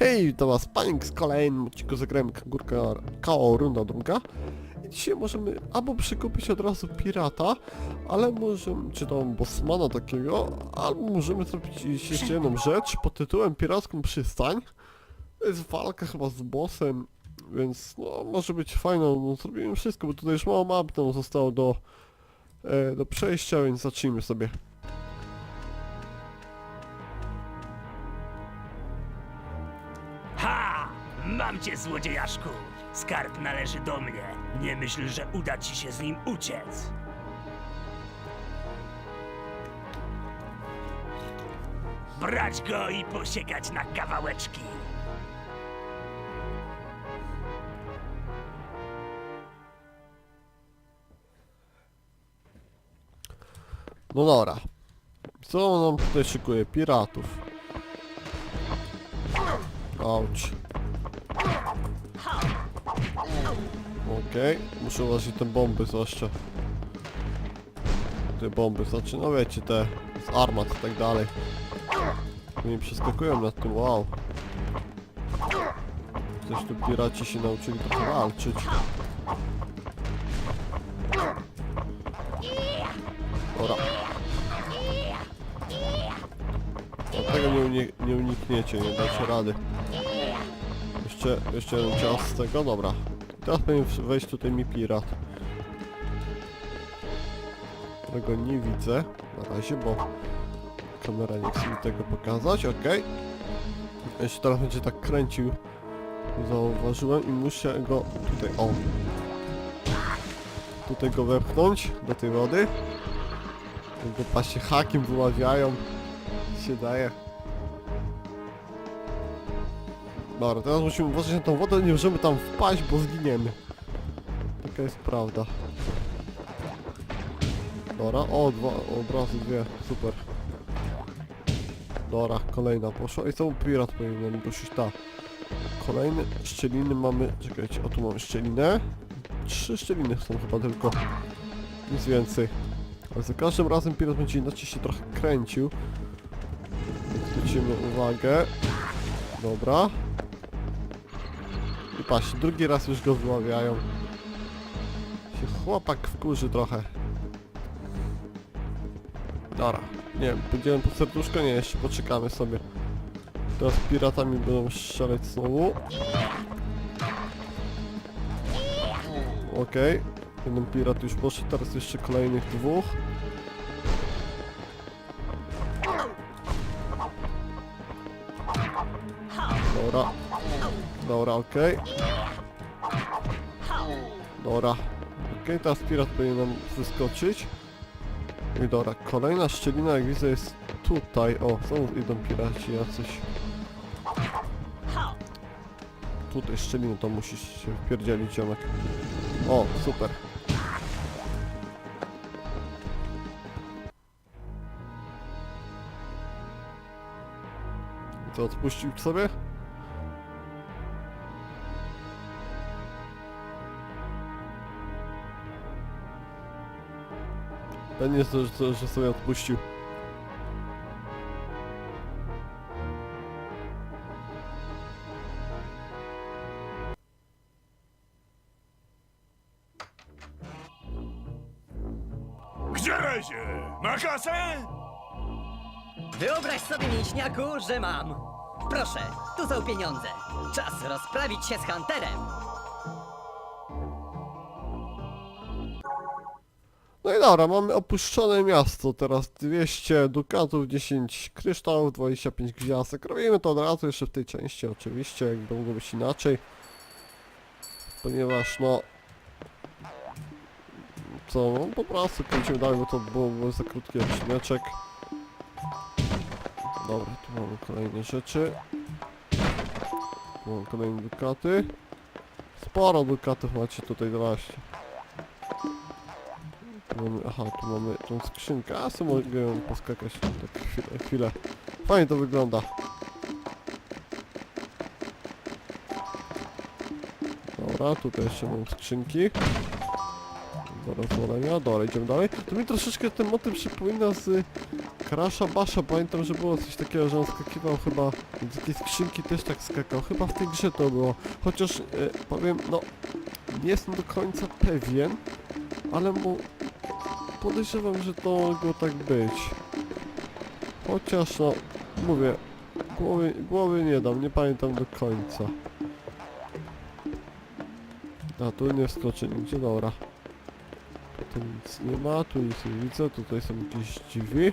Hej, witam was Panik z kolejnym odcinku zagrałem Kangurka KO Runda druga. I dzisiaj możemy albo przekupić od razu pirata, ale możemy, czy tam bossmana takiego, albo możemy zrobić jeszcze jedną rzecz pod tytułem Piracką Przystań. To jest walka chyba z bossem, więc no może być fajna, no zrobimy wszystko, bo tutaj już mało map nam zostało do, e, do przejścia, więc zacznijmy sobie. Cię, złodziejaszku! Skarb należy do mnie. Nie myśl, że uda ci się z nim uciec. Brać go i posiekać na kawałeczki. No dobra. Co nam tutaj szykuje? Piratów. Auć. Okej, muszę uważać te bomby zwłaszcza. Te bomby, znaczy no wiecie, te z armat i tak dalej. Oni przeskakują nad tym, wow. Też tu piraci się nauczyli trochę walczyć. Dobra. No, tego nie, uni nie unikniecie, nie dacie rady. Jeszcze, jeszcze jeden cios z tego, dobra. Powinien wejść tutaj mi pirat. Którego nie widzę na razie, bo kamera nie chce mi tego pokazać. Jeśli teraz będzie tak kręcił, zauważyłem i muszę go tutaj, o. Tutaj go wepchnąć do tej wody. Go pasie hakiem wyławiają. Się daje. Dobra, teraz musimy uważać na tą wodę, nie możemy tam wpaść, bo zginiemy. Taka jest prawda. Dobra, o, dwa, od razu dwie, super. Dobra, kolejna poszła i znowu pirat powinien ruszyć, ta. Kolejny, szczeliny mamy, czekajcie, o tu mamy szczelinę. Trzy szczeliny są chyba tylko. Nic więcej. Ale za każdym razem pirat będzie inaczej się trochę kręcił. Zwrócimy uwagę. Dobra. Drugi raz już go wyławiają. Się chłopak wkurzy trochę. Dobra. Nie wiem, pójdziemy po serduszko? Nie, jeszcze poczekamy sobie. Teraz piratami będą strzelać znowu. Okej. Jeden pirat już poszedł, teraz jeszcze kolejnych dwóch. Dobra. Dobra, okej. Dobra. Okej, teraz pirat powinien nam wyskoczyć. I dobra, kolejna szczelina jak widzę jest tutaj. O, znowu idą piraci jacyś. Tutaj szczeliny to musisz się wpierdzielić, ziomek. O, super. To odpuścił sobie? Pewnie, jest to, że, że sobie odpuścił. Gdzie lezie? Ma kasę? Wyobraź sobie, mięśniaku, że mam. Proszę, tu są pieniądze. Czas rozprawić się z Hunterem. No i dobra, mamy opuszczone miasto, teraz 200 dukatów, 10 kryształów, 25 gwiazdek. Robimy to od razu jeszcze w tej części oczywiście, jakby mogło być inaczej. Ponieważ no... Co, no po prostu kręcimy dalej, bo to było, było za krótki odcineczek. Dobra, tu mamy kolejne rzeczy. Tu mamy kolejne dukaty. Sporo dukatów macie tutaj właśnie. Mamy, aha, tu mamy tą skrzynkę, a sobie mogę ją poskakać tak chwilę, chwilę. Fajnie to wygląda. Dobra, tutaj jeszcze mam skrzynki. Do rozwalenia, dobra, idziemy dalej. To mi troszeczkę ten motyw przypomina z Krasza Basza, pamiętam, że było coś takiego, że on skakiwał chyba z jakiejś skrzynki też tak skakał. Chyba w tej grze to było. Chociaż e, powiem, no nie jestem do końca pewien, ale mu podejrzewam, że to mogło tak być. Chociaż no, mówię, głowy, głowy nie dam, nie pamiętam do końca. A tu nie wskoczy nigdzie, dobra. Tu nic nie ma, tu nic nie widzę, tutaj są jakieś drzwi.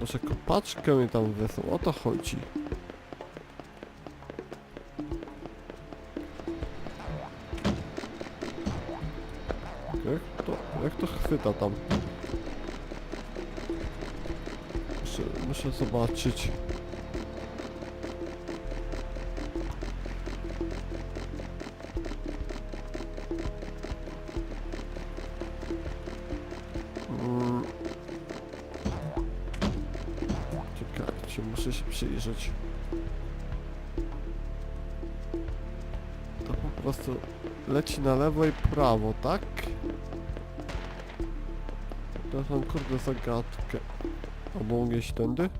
Może kopaczkę mi tam wezmą, o to chodzi. Chwyta tam? Muszę, muszę zobaczyć. Mm. Muszę się przyjrzeć. To po prostu leci na lewo i prawo, tak? Teraz mam kurde zagadkę. Albo mogę iść tędy?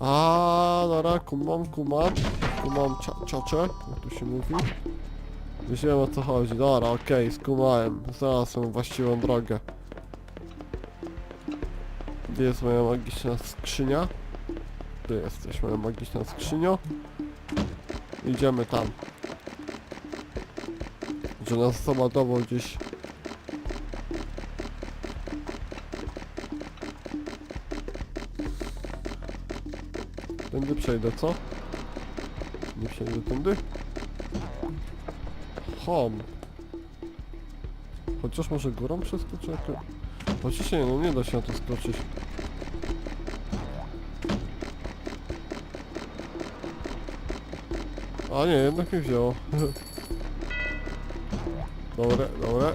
A, kumam, kumam. Kumam cza czacze, jak to się mówi. Już wiem o co chodzi. Dobra, okej, skumałem. Znalazłem właściwą drogę. Gdzie jest moja magiczna skrzynia? Tu jesteś, moja magiczna skrzynio. Idziemy tam. Że nas załadował gdzieś. Tędy przejdę, co? Nie przejdę tędy? Hom. Chociaż może górą przeskoczę? jak- Chociaż nie, no nie da się na to skoczyć. A nie, jednak mnie wzięło. Dobre, dobre.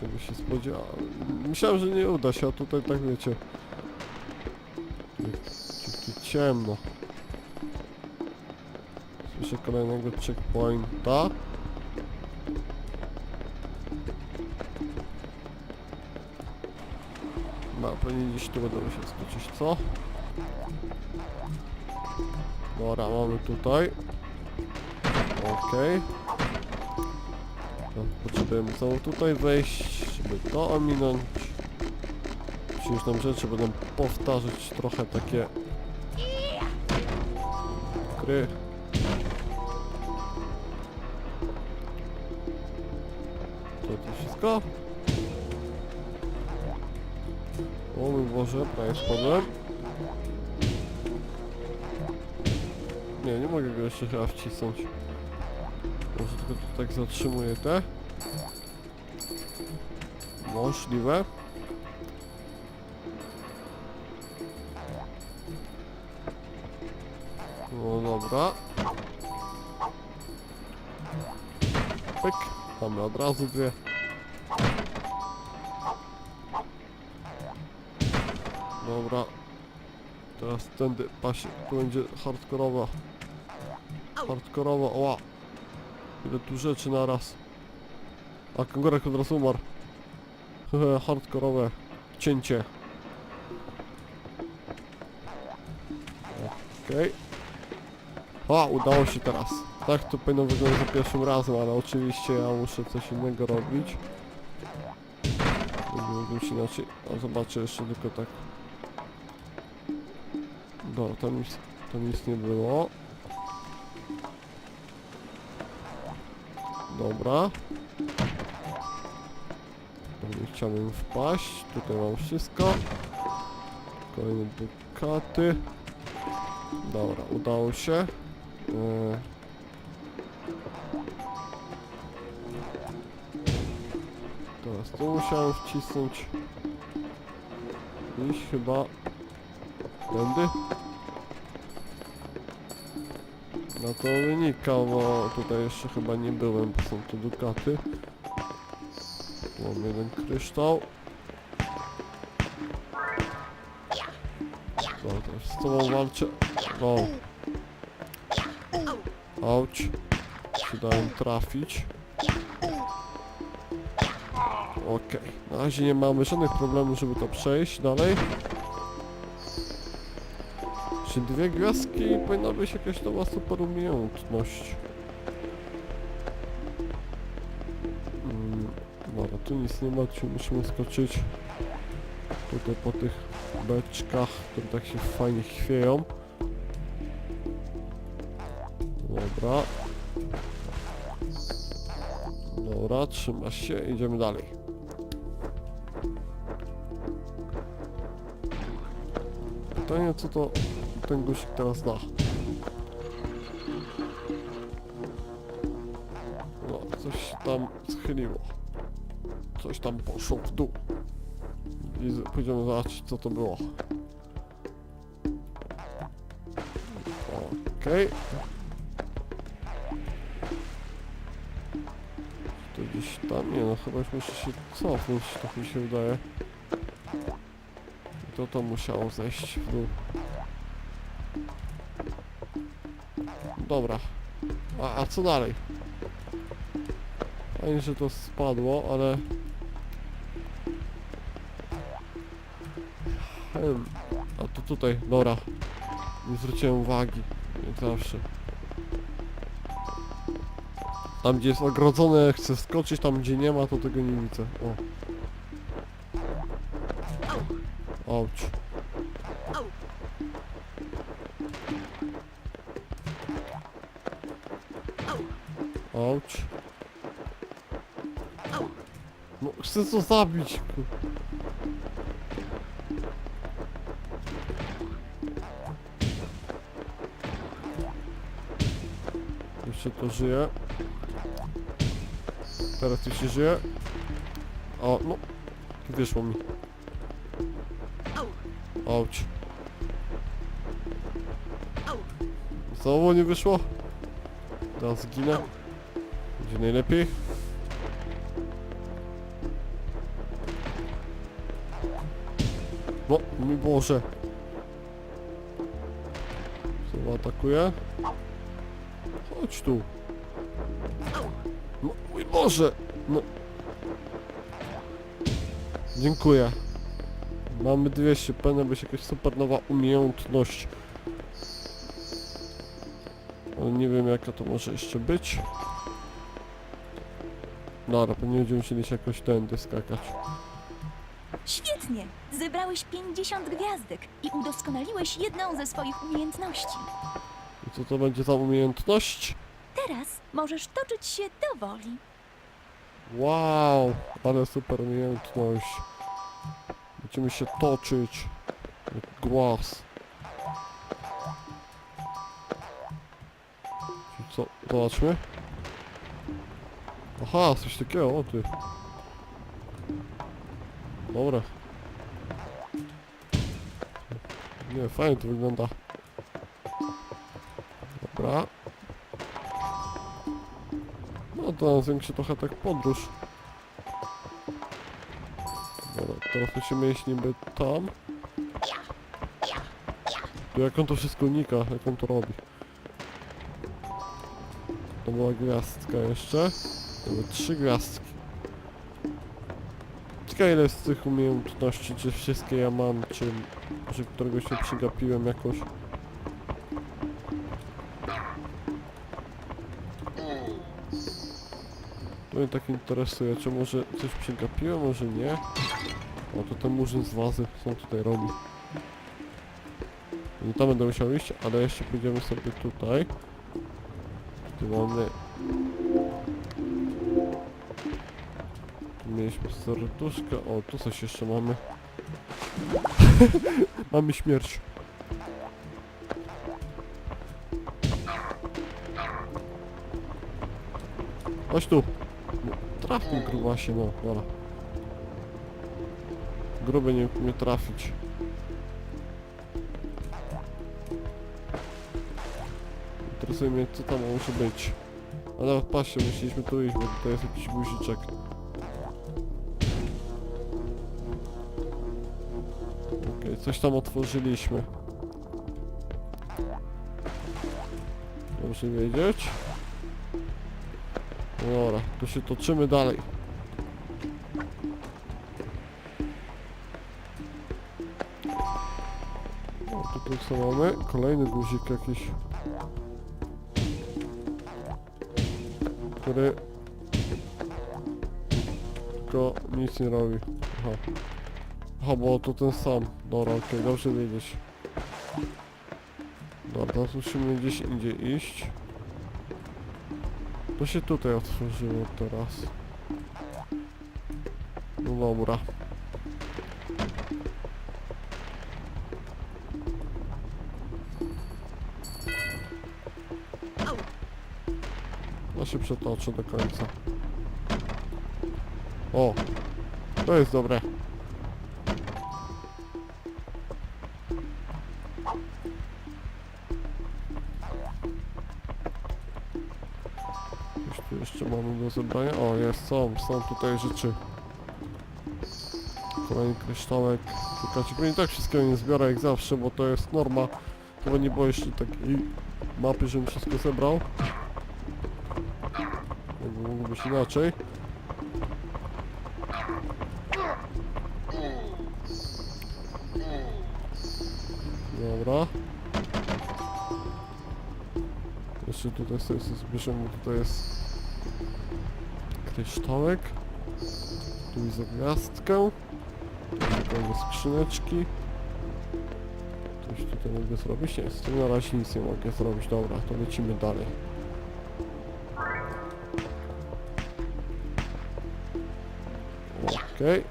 Tego się spodziewałem. Myślałem, że nie uda się, a tutaj tak wiecie. Ciemno. Słyszę kolejnego checkpointa. No, pewnie gdzieś tu będę musiał skoczyć, co? Dobra, mamy tutaj. Okej. To Potrzebujemy znowu tutaj wejść, żeby to ominąć. Przecież nam rzeczy będą powtarzać trochę takie... Gry. To to wszystko? O mój Boże, prawie spadłem. Nie, nie mogę go jeszcze chyba wcisnąć. Może tylko tu tak zatrzymuję te. Możliwe. No dobra. Pyk. Mamy od razu dwie. Dobra. Teraz tędy, pasie, tu będzie hardkorowa. Hardkorowa, oła. Ile tu rzeczy naraz. A kangurek od razu umarł. Hardkorowe cięcie. Okej. A, udało się teraz. Tak to powinno wyglądać za pierwszym razem, ale oczywiście ja muszę coś innego robić. Byłoby się inaczej. A zobaczę jeszcze tylko tak. No, tam nic, tam nic nie było. Dobra. Nie chciałbym wpaść. Tutaj mam wszystko. Kolejne dukaty. Dobra, udało się. Eee. Teraz tu musiałem wcisnąć. Iść chyba tędy. No to wynika, bo tutaj jeszcze chyba nie byłem, bo są tu dukaty. Mam jeden kryształ. No teraz z tobą walczę. No. Auć. Się dałem trafić. Okej, na razie nie mamy żadnych problemów, żeby to przejść dalej. Czy dwie gwiazdki powinna być jakaś nowa super umiejętność? Mm, dobra, tu nic nie ma, czy musimy skoczyć tutaj po tych beczkach, które tak się fajnie chwieją. Dobra. Dobra, trzymasz się, idziemy dalej. Pytanie, co to ten guzik teraz da? No, coś tam schyliło. Coś tam poszło w dół. I pójdziemy zobaczyć, co to było. Okej. To tam, nie no, chyba już muszę się cofnąć, tak mi się wydaje. To to musiało zejść w dół. Dobra. A, a co dalej? Fajnie, że to spadło, ale... Hmm. A to tutaj, dobra. Nie zwróciłem uwagi, jak zawsze. Tam gdzie jest ogrodzone, chcę skoczyć, tam gdzie nie ma, to tego nie widzę. O. Auć. Au. Auć. Au. No, chcę to zabić. Jeszcze to żyje. Teraz już się żyje. O, no. Wyszło mi. Au. Auć. Au. Znowu nie wyszło? Teraz zginę. Będzie najlepiej. No, mój Boże. Znowu atakuje. Chodź tu. No, mój Boże. No. Dziękuję. Mamy 200, powinna być jakaś super nowa umiejętność. Ale nie wiem jaka to może jeszcze być. Dobra, pewnie będziemy musieli się jakoś tędy skakać. Świetnie! Zebrałeś 50 gwiazdek i udoskonaliłeś jedną ze swoich umiejętności. I co to będzie za umiejętność? Teraz możesz toczyć się do woli. Wow, ale super umiejętność. Będziemy się toczyć. Jak głaz. Co? Zobaczmy. Aha, coś takiego, o ty. Dobra. Nie, fajnie to wygląda. Dobra. To zwiększy trochę tak podróż. Dobra, teraz musimy iść niby tam. To jak on to wszystko unika, jak on to robi. To była gwiazdka jeszcze. To były trzy gwiazdki. Ciekawe ile z tych umiejętności, czy wszystkie ja mam, czy może któregoś się przygapiłem jakoś. To mnie tak interesuje, czy może coś przegapiłem, może nie. O, to ten murzyn z wazy, co on tutaj robi. Nie tam będę musiał iść, ale jeszcze pójdziemy sobie tutaj. Tu mamy... Tu mieliśmy serduszka, o, tu coś jeszcze mamy. mamy śmierć. Chodź tu. Traf mnie grubasie, no, dobra. Gruby nie mnie trafić. Interesuje mnie co tam może być. Ale patrzcie, musieliśmy tu iść, bo tutaj jest jakiś guziczek. Okej, coś tam otworzyliśmy. Dobrze wiedzieć. Dobra, tu się toczymy dalej. No, o, tutaj co mamy? Kolejny guzik jakiś. Który... Tylko nic nie robi. Aha. Aha, bo to ten sam. Dobra, okej, okay, dobrze wiedzieć. Dobra, teraz musimy gdzieś indziej iść. To się tutaj otworzyło teraz. No dobra. Ja się przetoczę do końca. O! To jest dobre. Jeszcze mamy do zebrania? O, jest, są, są tutaj rzeczy. Kolejny kryształek. Go i tak wszystkiego nie zbiorę jak zawsze, bo to jest norma. Chyba nie było jeszcze takiej mapy, żebym wszystko zebrał. Jakby mogło być inaczej. Dobra. Jeszcze tutaj sobie zbierzemy, tutaj jest kryształek. Tu widzę gwiazdkę. Tu mamy skrzyneczki. Coś tutaj mogę zrobić? Nie, z tym na razie nic nie mogę zrobić. Dobra, to lecimy dalej. Okej.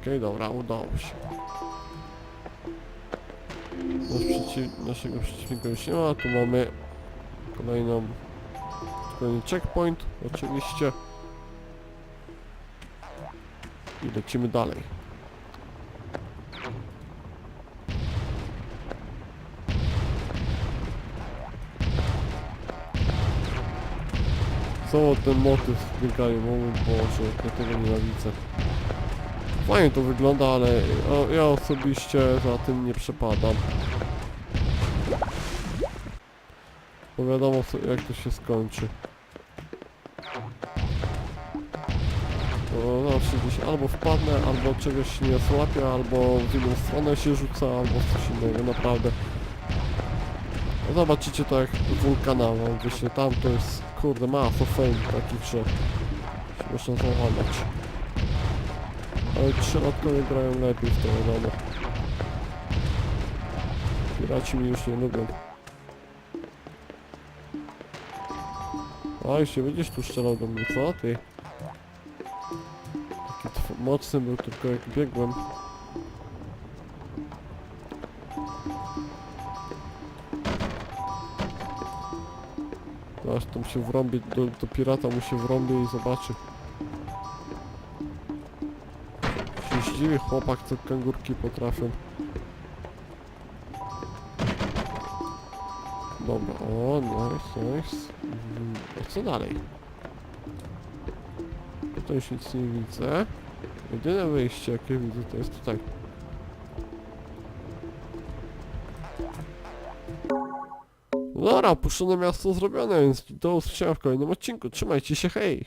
Okej, dobra, udało się. Naszego przeciwnika już nie ma, tu mamy kolejną... Kolejny checkpoint, oczywiście. I lecimy dalej. Co ten motyw w bieganiu, mój Boże, ja tego nienawidzę. Fajnie to wygląda, ale ja osobiście za tym nie przepadam. Bo wiadomo co, jak to się skończy. To zawsze gdzieś albo wpadnę, albo czegoś nie złapię, albo w inną stronę się rzuca, albo coś innego, naprawdę. No zobaczycie to jak wulkana wam wyślę, tam to jest kurde masa fame takich, że się można załamać. Ale trzylatkowie grają lepiej w to wiadomo. Piraci mi już nie lubią. Już nie będziesz tu strzelał do mnie, co ty? Taki mocny był tylko jak biegłem. Aż tam się wrąbie, do, do pirata mu się wrąbie i zobaczy. Się zdziwi chłopak, co kangurki potrafią. Dobra, o, nice, nice. A co dalej? Tutaj już nic nie widzę. Jedyne wyjście, jakie widzę, to jest tutaj. Dobra, opuszczone miasto zrobione, więc do usłyszenia w kolejnym odcinku. Trzymajcie się, hej!